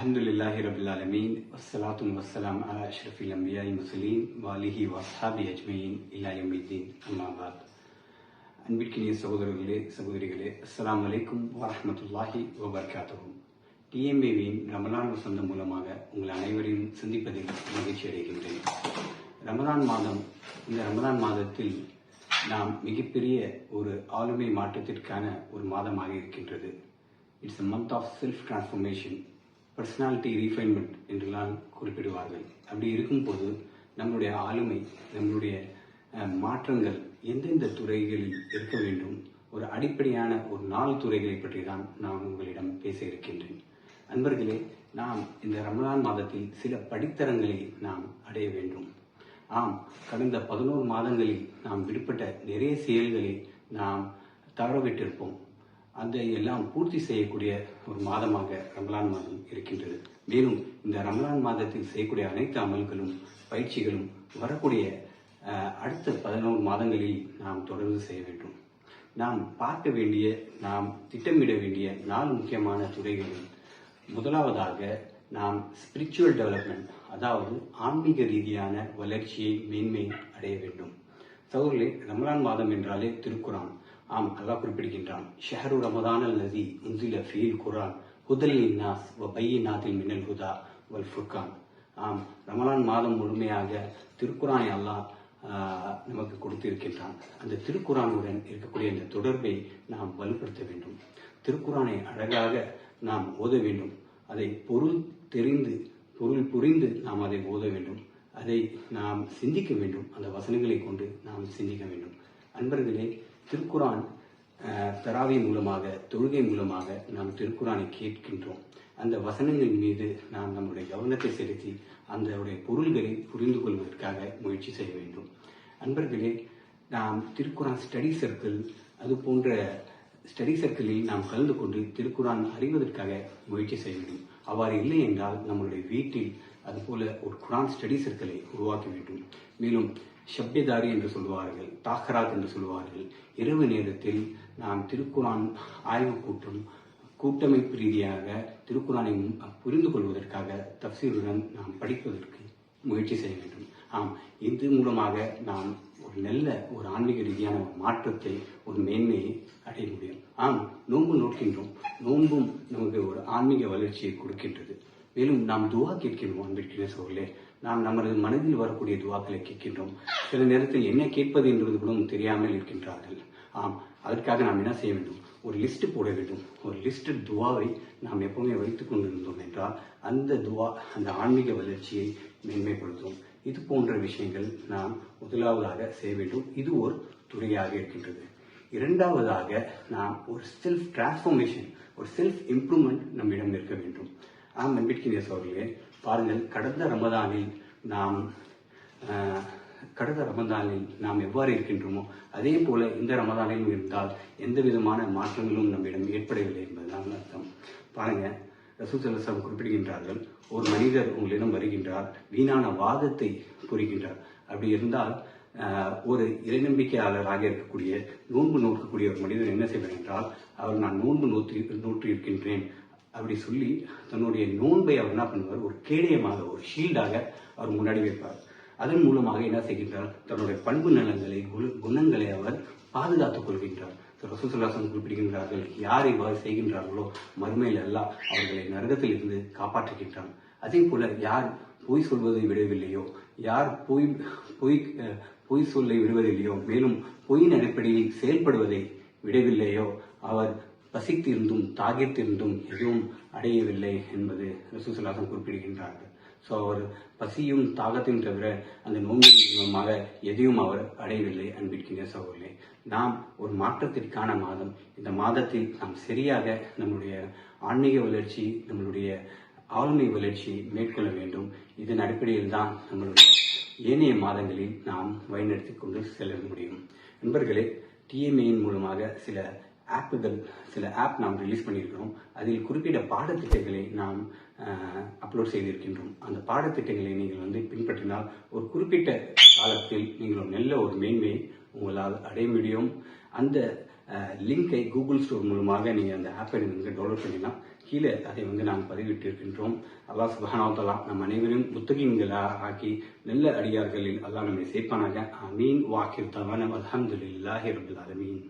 அலமதுல்லாஹி ரபில் அலமீன் வசலாத்தும் வசலாம் அலா அஷ்ரஃபில் அம்பியாய் முசலீம் வாலிஹி வசாபி அஜ்மீன் இல்லாயமீதீன் அம்மாபாத் அன்பிற்கினிய சகோதரர்களே சகோதரிகளே அஸ்லாம் வலைக்கும் வரமத்துல்லாஹி வபர்காத்தவும் டிஎம்பிவியின் ரமலான் வசந்தம் மூலமாக உங்கள் அனைவரையும் சந்திப்பதில் மகிழ்ச்சி அடைகின்றேன். ரமலான் மாதம் இந்த ரமலான் மாதத்தில் நாம் மிகப்பெரிய ஒரு ஆளுமை மாற்றத்திற்கான ஒரு மாதமாக இருக்கின்றது. It's a month of self transformation personality refinement என்றெல்லாம் குறிப்பிடுவார்கள். அப்படி இருக்கும்போது நம்மளுடைய ஆளுமை நம்மளுடைய மாற்றங்கள் எந்தெந்த துறைகளில் இருக்க வேண்டும் ஒரு அடிப்படையான ஒரு நாலு துறைகளை பற்றி தான் நான் உங்களிடம் பேச இருக்கின்றேன். அன்பர்களே நாம் இந்த ரமலான் மாதத்தில் சில படித்தரங்களை நாம் அடைய வேண்டும். ஆம் கடந்த பதினோரு மாதங்களில் நாம் விடுபட்ட நிறைய செயல்களை நாம் தவறவிட்டிருப்போம் அதை எல்லாம் பூர்த்தி செய்யக்கூடிய ஒரு மாதமாக ரமலான் மாதம் இருக்கின்றது. மேலும் இந்த ரமலான் மாதத்தில் செய்யக்கூடிய அனைத்து அமல்களும் பயிற்சிகளும் வரக்கூடிய அடுத்த பதினோரு மாதங்களில் நாம் தொடர்ந்து செய்ய வேண்டும். நாம் பார்க்க வேண்டிய நாம் திட்டமிட வேண்டிய நாலு முக்கியமான துறைகளில் முதலாவதாக நாம் ஸ்பிரிச்சுவல் டெவலப்மெண்ட் அதாவது ஆன்மீக ரீதியான வளர்ச்சியை மேன்மை அடைய வேண்டும். சகோதரர்களே ரமலான் மாதம் என்றாலே திருக்குறான். ஆம் அல்லாஹ் குறிப்பிடுகின்றான். ஷஹரு ரமதான் அல்லதி உந்தில ஃபீல் குரான் ஹுதல் நாஸ் வ பையினாத்தில் மின்னல் ஹுதா வல் ஃபுர்கான். ஆம் ரமலான் மாதம் முழுமையாக திருக்குரானை அல்லாஹ் நமக்கு கொடுத்திருக்கின்றான். அந்த திருக்குரானுடன் இருக்கக்கூடிய இந்த தொடர்பை நாம் வலுப்படுத்த வேண்டும். திருக்குரானை அழகாக நாம் ஓத வேண்டும். அதை பொருள் தெரிந்து பொருள் புரிந்து நாம் அதை ஓத வேண்டும். அதை நாம் சிந்திக்க வேண்டும். அந்த வசனங்களை கொண்டு நாம் சிந்திக்க வேண்டும். அன்பர்களே திருக்குரான் தராவி மூலமாக தொழுகை மூலமாக நாம் திருக்குரானை கேட்கின்றோம். அந்த வசனங்கள் மீது நாம் நம்முடைய கவனத்தை செலுத்தி அதனுடைய பொருள்களை புரிந்து கொள்வதற்காக முயற்சி செய்ய வேண்டும். அன்பர்களே நாம் திருக்குரான் ஸ்டடி சர்க்கிள் அது போன்ற ஸ்டடி சர்க்கிளில் நாம் கலந்து கொண்டு திருக்குரான் அறிவதற்காக முயற்சி செய்ய வேண்டும். அவ்வாறு இல்லை என்றால் நம்மளுடைய வீட்டில் அதுபோல ஒரு குரான் ஸ்டடி சர்க்கிளை உருவாக்க வேண்டும். மேலும் ஷப்யதாரி என்று சொல்வார்கள் தாக்கராத் என்று சொல்வார்கள் இரவு நேரத்தில் நாம் திருக்குரான் ஆய்வு கூட்டம் கூட்டமைப்பு ரீதியாக திருக்குறானை புரிந்து கொள்வதற்காக தப்சீருடன் நாம் படிப்பதற்கு முயற்சி செய்ய வேண்டும். ஆம் இது மூலமாக நாம் ஒரு நல்ல ஒரு ஆன்மீக ரீதியான ஒரு மாற்றத்தை ஒரு மேன்மையை அடைய முடியும். ஆம் நோன்பு நோக்கின்றோம். நோன்பும் நமக்கு ஒரு ஆன்மீக வளர்ச்சியை கொடுக்கின்றது. மேலும் நாம் துவா கேட்கின்றோம் அன்பிற்கிற சோழர்களே நாம் நமது மனதில் வரக்கூடிய துவாக்களை கேட்கின்றோம். சில நேரத்தில் என்ன கேட்பது என்பது கூட தெரியாமல் இருக்கின்றார்கள். ஆம் அதற்காக நாம் என்ன செய்ய வேண்டும்? ஒரு லிஸ்ட் போட வேண்டும். ஒரு லிஸ்ட் துவாவை நாம் எப்பவுமே வைத்துக் கொண்டிருந்தோம் என்றால் அந்த துவா அந்த ஆன்மீக வளர்ச்சியை மேன்மைப்படுத்தும். இது போன்ற விஷயங்கள் நாம் முதலாவதாக செய்ய வேண்டும். இது ஒரு துறையாக இருக்கின்றது. இரண்டாவதாக நாம் ஒரு செல்ஃப் டிரான்ஸ்ஃபர்மேஷன் ஒரு செல்ஃப் இம்ப்ரூவ்மெண்ட் நம்மிடம் இருக்க வேண்டும். ஆம் அன்பிற்கினிய சோழர்களே பாருங்கள் கடந்த ரமதானில் நாம் ஆஹ், கடந்த ரமதானில் நாம் எவ்வாறு இருக்கின்றோமோ அதே போல இந்த ரமதானிலும் இருந்தால் எந்த விதமான மாற்றங்களும் நம்மிடம் ஏற்படவில்லை என்பதுதான் அர்த்தம். பாருங்க ரசூசலசம் குறிப்பிடுகின்றார்கள் ஒரு மனிதர் உங்களிடம் வருகின்றார் வீணான வாதத்தை புரிகின்றார். அப்படி இருந்தால் ஒரு இறைநம்பிக்கையாளராக இருக்கக்கூடிய நோன்பு நோக்கக்கூடிய ஒரு மனிதர் என்ன செய்வார் என்றால் அவர் நான் நோன்பு நோற்றி நோற்றி இருக்கின்றேன் அப்படி சொல்லி தன்னுடைய நோன்பை அவர் என்ன பண்ணுவார்? ஒரு கேடயமாக ஒரு ஷீல்டாக அவர் முன்னாடி வைப்பார். அதன் மூலமாக என்ன செய்கின்றார்? தன்னுடைய பண்பு நலங்களை குணங்களை அவர் பாதுகாத்துக் கொள்கின்றார். ரசூசுல்லாசன் குறிப்பிடுகின்றார்கள் யார் இவ்வாறு செய்கின்றார்களோ மறுமையில் அல்லாஹ் அவர்களை நரகத்தில் இருந்து காப்பாற்றுகின்றான். அதே போல யார் பொய் சொல்வதை விடவில்லையோ யார் பொய் பொய் பொய் சொல்லை விடுவதில்லையோ மேலும் பொய்யின் அடிப்படையில் செயல்படுவதை விடவில்லையோ அவர் பசித்திருந்தும் தாகித்திருந்தும் எதுவும் அடையவில்லை என்பது ரசூசலாசம் குறிப்பிடுகின்றார்கள். ஸோ அவர் பசியும் தாகத்தையும் தவிர அந்த நோம்பின் மூலமாக எதையும் அவர் அடையவில்லை அன்பிற்கின்ற சகோதரர்களே. நாம் ஒரு மாற்றத்திற்கான மாதம். இந்த மாதத்தில் நாம் சரியாக நம்முடைய ஆன்மீக வளர்ச்சி நம்மளுடைய ஆளுமை வளர்ச்சி மேற்கொள்ள வேண்டும். இதன் அடிப்படையில் தான் நம்மளுடைய ஏனைய மாதங்களில் நாம் வழிநடத்தி கொண்டு செல்ல முடியும். நண்பர்களே டிஎம்ஏயின் மூலமாக சில ஆப்புகள் சில ஆப் நாம் ரிலீஸ் பண்ணியிருக்கிறோம். அதில் குறிப்பிட்ட பாடத்திட்டங்களை நாம் அப்லோட் செய்திருக்கின்றோம். அந்த பாடத்திட்டங்களை நீங்கள் வந்து பின்பற்றினால் ஒரு குறிப்பிட்ட காலத்தில் நீங்கள் ஒரு நல்ல ஒரு மேன்மையை உங்களால் அடைய முடியும். அந்த லிங்கை கூகுள் ஸ்டோர் மூலமாக நீங்கள் அந்த ஆப்பை நீங்கள் டவுன்லோட் பண்ணிடலாம் கீழே அதை வந்து நாங்கள் பதிவிட்டிருக்கின்றோம். அல்லாஹ் சுபஹானவத்தலா நம் அனைவரும் புத்தகங்களாக ஆக்கி நல்ல அடியார்களில் அல்லாஹ் நம்மை சேர்ப்பானாக அமீன் வாக்கிர் தவானம் அல்ஹம்துலில்லாஹி ரபில் ஆலமீன்.